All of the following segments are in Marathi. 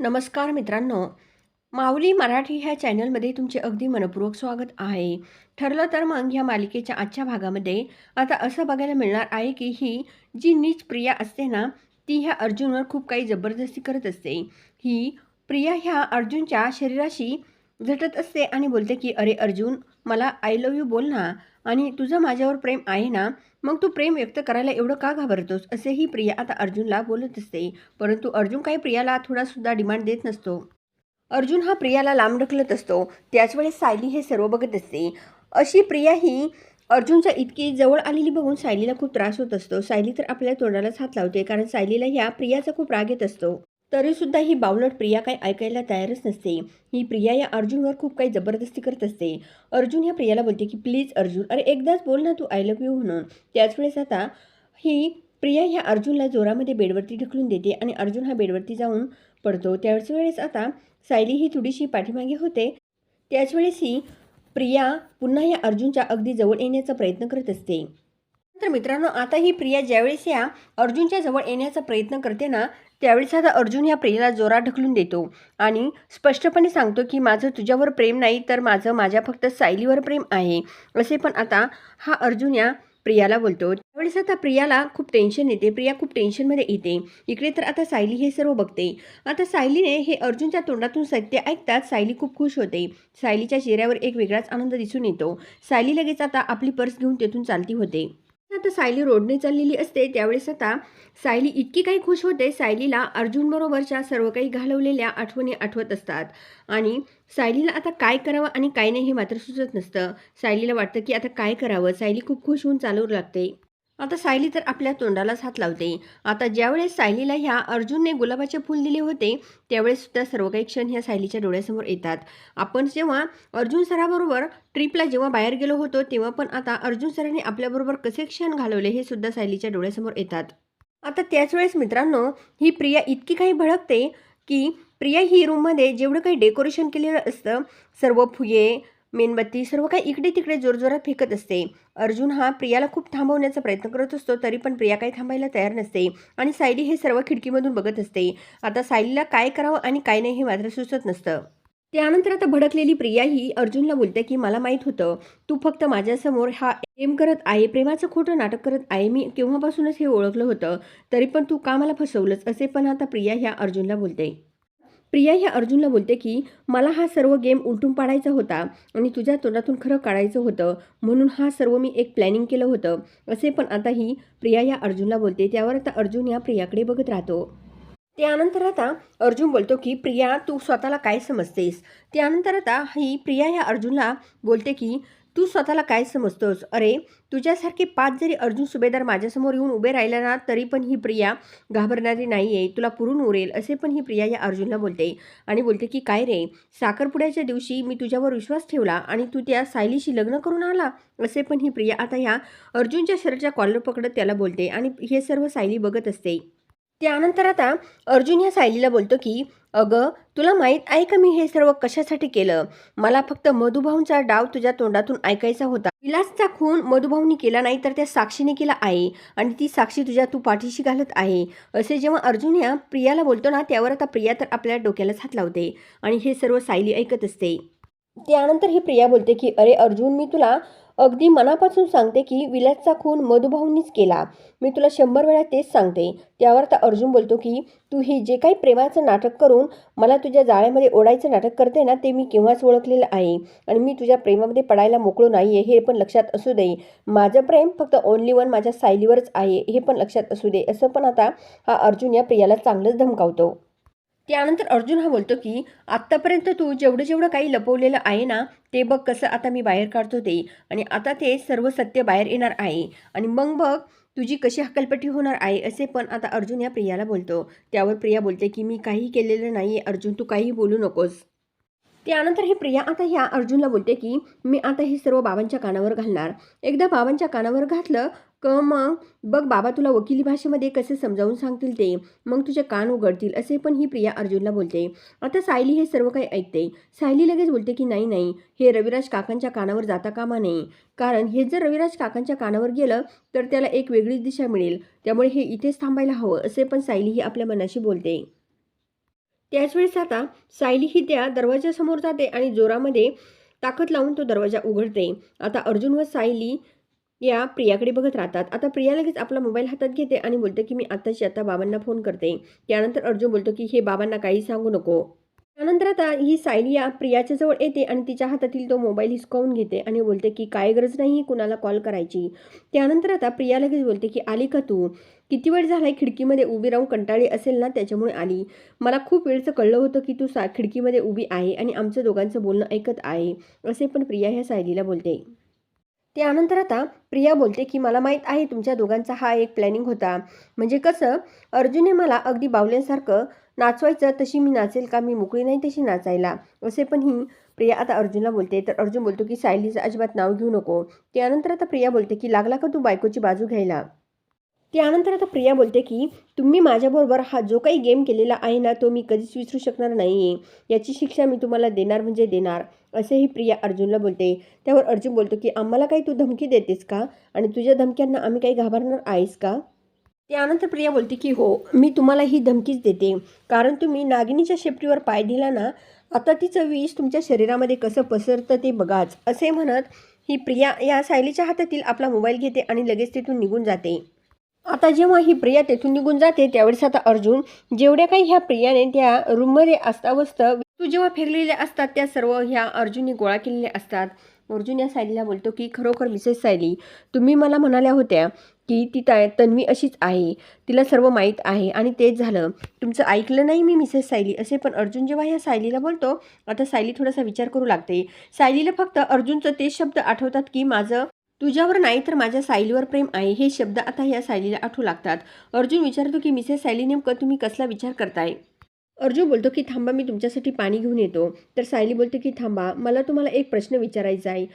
नमस्कार मित्रांनो. माऊली मराठी ह्या चॅनलमध्ये तुमचे अगदी मनपूर्वक स्वागत आहे. ठरलं तर मग ह्या मालिकेच्या आजच्या भागामध्ये आता असं बघायला मिळणार आहे की ही जी नीच प्रिया असते ना ती ह्या अर्जुनवर खूप काही जबरदस्ती करत असते. ही प्रिया ह्या अर्जुनच्या शरीराशी झटत असते आणि बोलते की अरे अर्जुन मला आय लव यू बोल ना. आणि तुझं माझ्यावर प्रेम आहे ना मग तू प्रेम व्यक्त करायला एवढं का घाबरतोस? असेही प्रिया आता अर्जुनला बोलत असते. परंतु अर्जुन काही प्रियाला थोडासुद्धा डिमांड देत नसतो. अर्जुन हा प्रियाला लांब ढकलत असतो. त्याचवेळेस सायली हे सर्व बघत असते. अशी प्रिया ही अर्जुनच्या इतकी जवळ आलेली बघून सायलीला खूप त्रास होत असतो. सायली तर आपल्या तोंडालाच हात लावते कारण सायलीला ह्या प्रियाचा खूप राग येत असतो. तरीसुद्धा ही बावलट प्रिया काय ऐकायला तयारच नसते. ही प्रिया या अर्जुनवर खूप काही जबरदस्ती करत असते. अर्जुन ह्या प्रियाला बोलते की प्लीज अर्जुन अरे एकदाच बोल ना तू आय लव्ह यू म्हणून. त्याच वेळेस आता ही प्रिया ह्या अर्जुनला जोरामध्ये बेडवरती ढकलून देते आणि अर्जुन हा बेडवरती जाऊन पडतो. त्याच वेळेस आता सायली ही थोडीशी पाठीमागे होते. त्याच वेळेस ही प्रिया पुन्हा या अर्जुनच्या अगदी जवळ येण्याचा प्रयत्न करत असते. तर मित्रांनो आता ही प्रिया ज्यावेळेस या अर्जुनच्या जवळ येण्याचा प्रयत्न करते ना त्यावेळेस आता अर्जुन या प्रियेला जोरात ढकलून देतो आणि स्पष्टपणे सांगतो की माझं तुझ्यावर प्रेम नाही तर माझं माझ्या फक्त सायलीवर प्रेम आहे. असे पण आता हा अर्जुन या प्रियाला बोलतो. त्यावेळेस आता प्रियाला खूप टेन्शन येते. प्रिया खूप टेन्शनमध्ये येते. इकडे तर आता सायली हे सर्व बघते. आता सायलीने हे अर्जुनच्या तोंडातून सत्य ऐकताच सायली खूप खुश होते. सायलीच्या चेहऱ्यावर एक वेगळाच आनंद दिसून येतो. सायली लगेच आता आपली पर्स घेऊन तेथून चालती होते. आता सायली रोडने चाललेली असते. त्यावेळेस आता सायली इतकी काही खुश होते सायलीला अर्जुनबरोबरच्या सर्व काही घालवलेल्या आठवणी आठवत असतात. आणि सायलीला आता काय करावं आणि काय नाही हे मात्र सुचत नसतं. सायलीला वाटतं की आता काय करावं? सायली खूप खुश होऊन चालू लागते. आता सायली तर आपल्या तोंडालाच हात लावते. आता ज्यावेळेस सायलीला ह्या अर्जुनने गुलाबाचे फूल दिले होते त्यावेळेस सुद्धा सर्व काही क्षण ह्या सायलीच्या डोळ्यासमोर येतात. आपण जेव्हा अर्जुन सराबरोबर ट्रिपला जेव्हा बाहेर गेलो होतो तेव्हा पण आता अर्जुन सरांनी आपल्याबरोबर कसे क्षण घालवले हे सुद्धा सायलीच्या डोळ्यासमोर येतात. आता त्याच वेळेस मित्रांनो ही प्रिया इतकी काही भडकते की प्रिया ही रूममध्ये जेवढं काही डेकोरेशन केलेलं असतं सर्व फुगे मेणबत्ती सर्व काही इकडे तिकडे जोरजोरात फेकत असते. अर्जुन हा प्रियाला खूप थांबवण्याचा प्रयत्न करत असतो तरी पण प्रिया काही थांबायला तयार नसते आणि सायली हे सर्व खिडकीमधून बघत असते. आता सायलीला काय करावं आणि काय नाही हे मात्र सुचत नसतं. त्यानंतर आता भडकलेली प्रिया ही अर्जुनला बोलते की मला माहीत होतं तू फक्त माझ्यासमोर हा एम करत आहे प्रेमाचं खोटं नाटक करत आहे मी केव्हापासूनच हे ओळखलं होतं तरी पण तू का मला फसवलंच असे पण आता प्रिया ह्या अर्जुनला बोलते. प्रिया ह्या अर्जुनला बोलते की मला हा सर्व गेम उलटून पाडायचा होता आणि तुझ्या तोंडातून खरं काढायचं होतं. म्हणून हा सर्व मी एक प्लॅनिंग केलं होतं. असे पण आता ही प्रिया या अर्जुनला बोलते. त्यावर आता अर्जुन या प्रियाकडे बघत राहतो. त्यानंतर आता अर्जुन बोलतो की प्रिया तू स्वतःला काय समजतेस? त्यानंतर आता ही प्रिया ह्या अर्जुनला बोलते की तू स्वतःला काय समजतोस? अरे तुझ्यासारखे पाच जरी अर्जुन सुभेदार माझ्यासमोर येऊन उभे राहिले ना तरी पण ही प्रिया घाबरणारी नाही आहे तुला पुरून उरेल असे पण ही प्रिया या अर्जुनला बोलते आणि बोलते की काय रे? साखरपुड्याच्या दिवशी मी तुझ्यावर विश्वास ठेवला आणि तू त्या सायलीशी लग्न करून आला? असे पण ही प्रिया आता ह्या अर्जुनच्या शरीरच्या कॉलर पकडत त्याला बोलते आणि हे सर्व सायली बघत असते. त्यानंतर आता अर्जुन ह्या सायलीला बोलतो की अगं तुला माहीत आहे का मी हे सर्व कशासाठी केलं? मला फक्त मधुभाऊंचा डाव तुझ्या तोंडातून ऐकायचा होता. विलासचा खून मधुभाऊंनी केला नाही तर त्या साक्षीने केला आहे आणि ती साक्षी तुझ्या तू पाठीशी घालत आहे. असे जेव्हा अर्जुन या प्रियाला बोलतो ना त्यावर आता प्रिया तर आपल्या डोक्यालाच हात लावते आणि हे सर्व सायली ऐकत असते. त्यानंतर ही प्रिया बोलते की अरे अर्जुन मी तुला अगदी मनापासून सांगते की विलासचा खून मधुभाऊंनीच केला. मी तुला शंभर वेळा तेच सांगते. त्यावर आता अर्जुन बोलतो की तू ही जे काही प्रेमाचं नाटक करून मला तुझ्या जाळ्यामध्ये ओढायचं नाटक करते ना ते मी केव्हाच ओळखलेलं आहे. आणि मी तुझ्या प्रेमामध्ये पडायला मोकळो नाही आहे हे पण लक्षात असू दे. माझं प्रेम फक्त ओनली वन माझ्या सायलीवरच आहे हे पण लक्षात असू दे. असं पण आता हा अर्जुन या प्रियाला चांगलंच धमकावतो. त्यानंतर अर्जुन हा बोलतो की आत्तापर्यंत तू जेवढं जेवढं काही लपवलेलं आहे ना ते बघ कसं आता मी बाहेर काढतो ते. आणि आता ते सर्व सत्य बाहेर येणार आहे. आणि मग बघ तुझी कशी हकलपट्टी होणार आहे असे पण आता अर्जुन या प्रियाला बोलतो. त्यावर प्रिया बोलते की मी काही केलेलं नाही अर्जुन तू काही बोलू नकोस. त्यानंतर ही प्रिया आता ह्या अर्जुनला बोलते की मी आता हे सर्व बाबांच्या कानावर घालणार. एकदा बाबांच्या कानावर घातलं क मग बघ बाबा तुला वकिली भाषेमध्ये कसे समजावून सांगतील ते? मग तुझे कान उघडतील. असे पण ही प्रिया अर्जुनला बोलते. आता सायली हे सर्व काही ऐकते. सायली लगेच बोलते की नाही नाही हे रविराज काकांच्या कानावर जाता कामा नये. कारण हे जर रविराज काकांच्या कानावर गेलं तर त्याला एक वेगळीच दिशा मिळेल. त्यामुळे हे इथेच थांबायला हवं असे पण सायली ही आपल्या मनाशी बोलते. त्याचवेळेस आता सायली ही त्या दरवाजासमोर जाते आणि जोरामध्ये ताकद लावून तो दरवाजा उघडते. आता अर्जुन व सायली या प्रियाकडे बघत राहतात. आता प्रिया लगेच आपला मोबाईल हातात घेते आणि बोलते की मी आत्ताची आता बाबांना फोन करते. त्यानंतर अर्जुन बोलतो की हे बाबांना काही सांगू नको. त्यानंतर आता ही सायली या प्रियाच्या जवळ येते आणि तिच्या हातातील तो मोबाईल हिसकावून घेते आणि बोलते की काय गरज नाही कुणाला कॉल करायची. त्यानंतर आता प्रिया लगेच बोलते की आली का तू? किती वेळ झालाय खिडकीमध्ये उभी राहून कंटाळी असेल ना त्याच्यामुळे आली. मला खूप वेळचं कळलं होतं की तू सा खिडकीमध्ये उभी आहे आणि आमचं दोघांचं बोलणं ऐकत आहे. असे पण प्रिया ह्या सायलीला बोलते. त्यानंतर आता प्रिया बोलते की मला माहीत आहे तुमच्या दोघांचा हा एक प्लॅनिंग होता. म्हणजे कसं अर्जुनने मला अगदी बावल्यांसारखं नाचवायचं तशी मी नाचेल का? मी मोकळी नाही तशी नाचायला. असे पण ही प्रिया आता अर्जुनला बोलते. तर अर्जुन बोलतो की सायलीचं अजिबात नाव घेऊ नको. त्यानंतर आता प्रिया बोलते की लागला का तू बायकोची बाजू घ्यायला? त्यानंतर आता प्रिया बोलते की तुम्ही माझ्याबरोबर हा जो काही गेम केलेला आहे ना तो मी कधीच विसरू शकणार नाही आहे याची शिक्षा मी तुम्हाला देणार म्हणजे देणार. असेही प्रिया अर्जुनला बोलते. त्यावर अर्जुन बोलतो की आम्हाला काही तू धमकी देतेस का? आणि तुझ्या धमक्यांना आम्ही काही घाबरणार आहेस का? त्यानंतर प्रिया बोलते की हो मी तुम्हाला ही धमकीच देते. कारण तुम्ही नागिनीच्या शेपटीवर पाय दिला ना आता तिचं विष तुमच्या शरीरामध्ये कसं पसरतं ते बघाच. असे म्हणत ही प्रिया या सायलीच्या हातातील आपला मोबाईल घेते आणि लगेच तिथून निघून जाते. आता जेव्हा ही प्रिया तेथून निघून जाते त्यावेळेस आता अर्जुन जेवढ्या काही ह्या प्रियाने त्या रूममध्ये अस्तावस्त तू जेव्हा फेकलेल्या असतात त्या सर्व ह्या अर्जुनने गोळा केलेल्या असतात. अर्जुन या सायलीला बोलतो की खरोखर मिसेस सायली तुम्ही मला म्हणाल्या होत्या की ती ताय तन्वी अशीच आहे. तिला सर्व माहीत आहे आणि तेच झालं. तुमचं ऐकलं नाही मी मिसेस सायली असे. पण अर्जुन जेव्हा ह्या सायलीला बोलतो आता सायली थोडासा विचार करू लागते. सायलीला फक्त अर्जुनचं तेच शब्द आठवतात की माझं तुझ्यावर नाही तर माझ्या सायलीवर प्रेम आहे. हे शब्द आता या सायलीला आठवू लागतात. अर्जुन विचारतो की मिसेस सायली नेमकं तुम्ही कसला विचार करताय? अर्जुन बोलतो की थांबा मी तुमच्यासाठी पाणी घेऊन येतो. तर सायली बोलते की थांबा मला तुम्हाला एक प्रश्न विचारायचा आहे.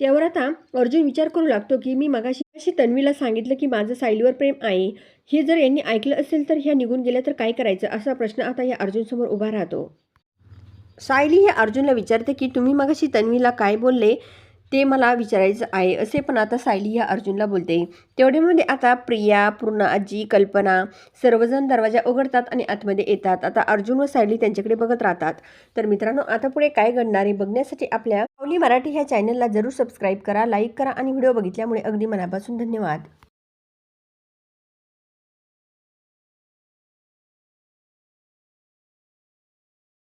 त्यावर आता अर्जुन विचार करू लागतो की मी मगाशी अशी तन्वीला सांगितलं की माझं सायलीवर प्रेम आहे? हे जर यांनी ऐकलं असेल तर ह्या निघून गेल्या तर काय करायचं? असा प्रश्न आता या अर्जुनसमोर उभा राहतो. सायली हे अर्जुनला विचारते की तुम्ही मगाशी तन्वीला काय बोलले? ते मला विचारायचं आहे असे पण आता सायली ह्या अर्जुनला बोलते. तेवढ्यामध्ये आता प्रिया पूर्णा आजी कल्पना सर्वजण दरवाजा उघडतात आणि आतमध्ये येतात. आता अर्जुन व सायली त्यांच्याकडे बघत राहतात. तर मित्रांनो आता पुढे काय घडणार हे बघण्यासाठी आपल्या पावली मराठी ह्या चॅनलला जरूर सबस्क्राईब करा लाईक करा आणि व्हिडिओ बघितल्यामुळे अगदी मनापासून धन्यवाद.